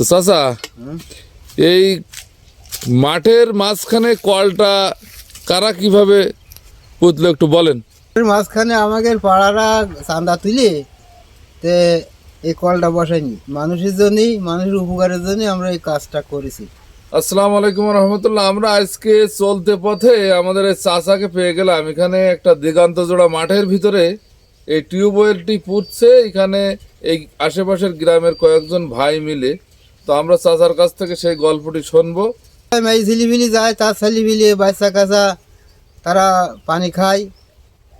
তো চাচা এই মাঠের মাঝখানে কলটা কারা কীভাবে পুতলো একটু বলেন। মাঝখানে আমাদের পাড়ারা চাঁদা তুলে তে এই কলটা বসাইনি মানুষের জন্যই মানুষের উপকারের জন্যই আমরা এই কাজটা করেছি। আসসালামু আলাইকুম রহমতুল্লাহ। আমরা আজকে চলতে পথে আমাদের এই চাচাকে পেয়ে গেলাম। এখানে একটা দিগান্ত জোড়া মাঠের ভিতরে এই টিউবওয়েলটি পুঁতছে। এখানে এই আশেপাশের গ্রামের কয়েকজন ভাই মিলে তো আমরা চাচার কাছ থেকে সেই গল্পটি শুনব। এই ঝিলিবিলি যায় তার ছেলিবিলি বাচ্চা কাচা তারা পানি খায়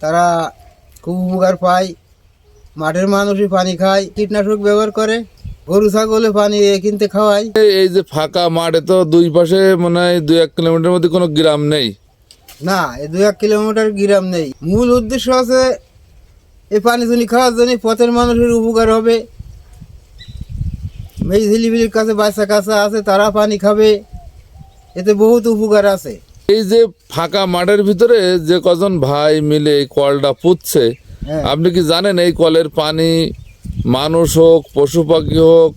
তারা খুব উপকার পায়। মাঠের মানুষই পানি খায় কীটনাশক ব্যবহার করে গরু ছাগলে পানি কিনতে খাওয়ায়। এই- যে ফাঁকা মাঠে তো দুই পাশে মনে হয় দুই এক কিলোমিটার মধ্যে কোনো গ্রাম নেই। না এই দু এক কিলোমিটার গ্রাম নেই। মূল উদ্দেশ্য আছে এই পানি জনি খাওয়ার জন্য পথের মানুষের উপকার হবে। এই ঝিলিবিলির কাছে বাচ্চা কাছা আছে তারা পানি খাবে। এতে বহুত উপকার আছে। এই যে ফাঁকা মাঠের ভিতরে যে কজন ভাই মিলে এই কলটা পুঁতছে হ্যাঁ। আপনি কি জানেন এই কলের পানি মানুষ হোক পশু পাখি হোক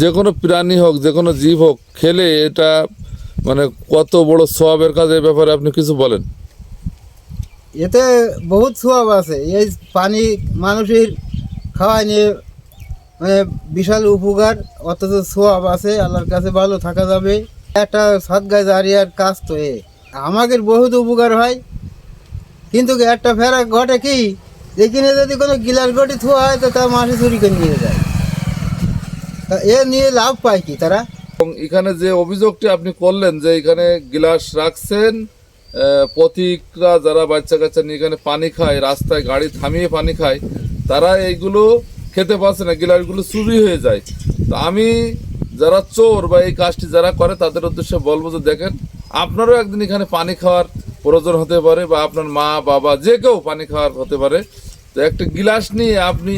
যে কোনো প্রাণী হোক যে কোনো জীব হোক খেলে এটা মানে কত বড় সবের কাজ এই ব্যাপারে আপনি কিছু বলেন? এতে বহুত সোয়াব আছে। এই পানি মানুষের খাওয়ায় নিয়ে মানে বিশাল উপকার, অথচ সোয়াব আছে, আল্লাহর কাছে ভালো থাকা যাবে। একটা সাত সৎগায় দাঁড়িয়ার কাজ তো এ। আমাদের বহুত উপকার হয়, কিন্তু একটা ফেরা ঘটে কি? এখানে যদি কোনো গিলাস গটি থোয়া হয়, তো তার মাসে চুরি করে নিয়ে যায়। এ নিয়ে লাভ পায় কি তারা? এবং এখানে যে অভিযোগটি আপনি করলেন যে এখানে গিলাস রাখছেন পথিকরা যারা বাচ্চা কাচ্চা নিয়ে এখানে পানি খায়, রাস্তায় গাড়ি থামিয়ে পানি খায়, তারা এইগুলো খেতে পারছে না, গ্লাসগুলো চুরি হয়ে যায়। তো আমি যারা চোর বা এই কাজটি যারা করে, তাদের উদ্দেশ্যে বলব যে দেখেন, আপনারও একদিন এখানে পানি খাওয়ার প্রয়োজন হতে পারে বা আপনার মা, বাবা, যে কেউ পানি খাওয়ার হতে পারে। তো একটা গিলাস নিয়ে আপনি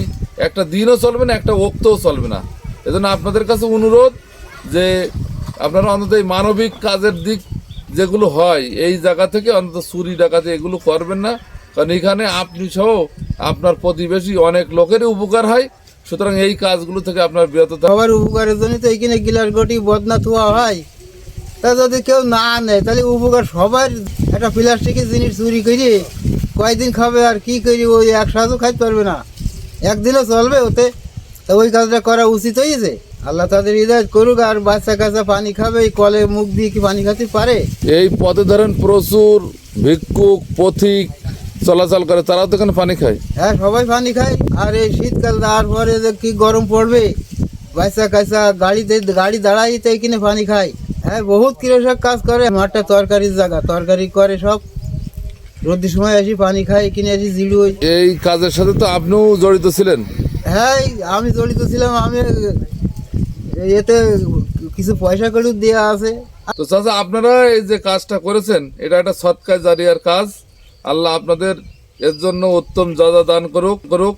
একটা দিনও চলবে না, একটা ওক্তও চলবে না। এজন্য আপনাদের কাছে অনুরোধ যে আপনারা অন্তত এই মানবিক কাজের দিক যেগুলো হয়, এই জায়গা থেকে অন্তত চুরি, ডাকাতি এগুলো করবেন না। কারণ এখানে আপনি সহ আপনার প্রতিবেশী অনেক লোকেরই উপকার হয়। সুতরাং এই কাজগুলো থেকে আপনার বিরত সবার উপকারের জন্য তো এইখানে গিলাস গটি বদনা থোয়া হয়। তা যদি কেউ না নেয় তাহলে উপকার সবার। একটা প্লাস্টিকের জিনিস চুরি করে কয়দিন খাবে আর কি করি ওই একসাথেও খাইতে পারবে না। একদিনও চলবে ওতে। তা ওই কাজটা করা উচিত হয়েছে। আল্লাহ তাদের হৃদয় করুক আর বাচ্চা কাচ্চা পানি খাবে এই কলে মুখ দিয়ে কি পানি খেতে পারে? এই পথে ধরেন প্রচুর ভিক্ষুক পথিক চলাচল করে তারাও তো এখানে পানি খায়। হ্যাঁ সবাই পানি খায়। আর এই শীতকাল তারপরে যে কি গরম পড়বে বাচ্চা কাচ্চা গাড়িতে গাড়ি দাঁড়াইতে কিনে পানি খায়। হ্যাঁ বহুত কৃষক কাজ করে মাঠটা তরকারির জায়গা তরকারি করে সব। রোদ্রের সময় আসি পানি খাই কিনে আসি জিড়ুই এই কাজের সাথে তো আপনিও জড়িত ছিলেন। হ্যাঁ আমি জড়িত ছিলাম আমি এতে কিছু পয়সা করে দেওয়া আছে। তো চাচা আপনারা এই যে কাজটা করেছেন এটা একটা সৎকার জারিয়ার কাজ। আল্লাহ আপনাদের এর জন্য উত্তম যাদা দান করুক করুক।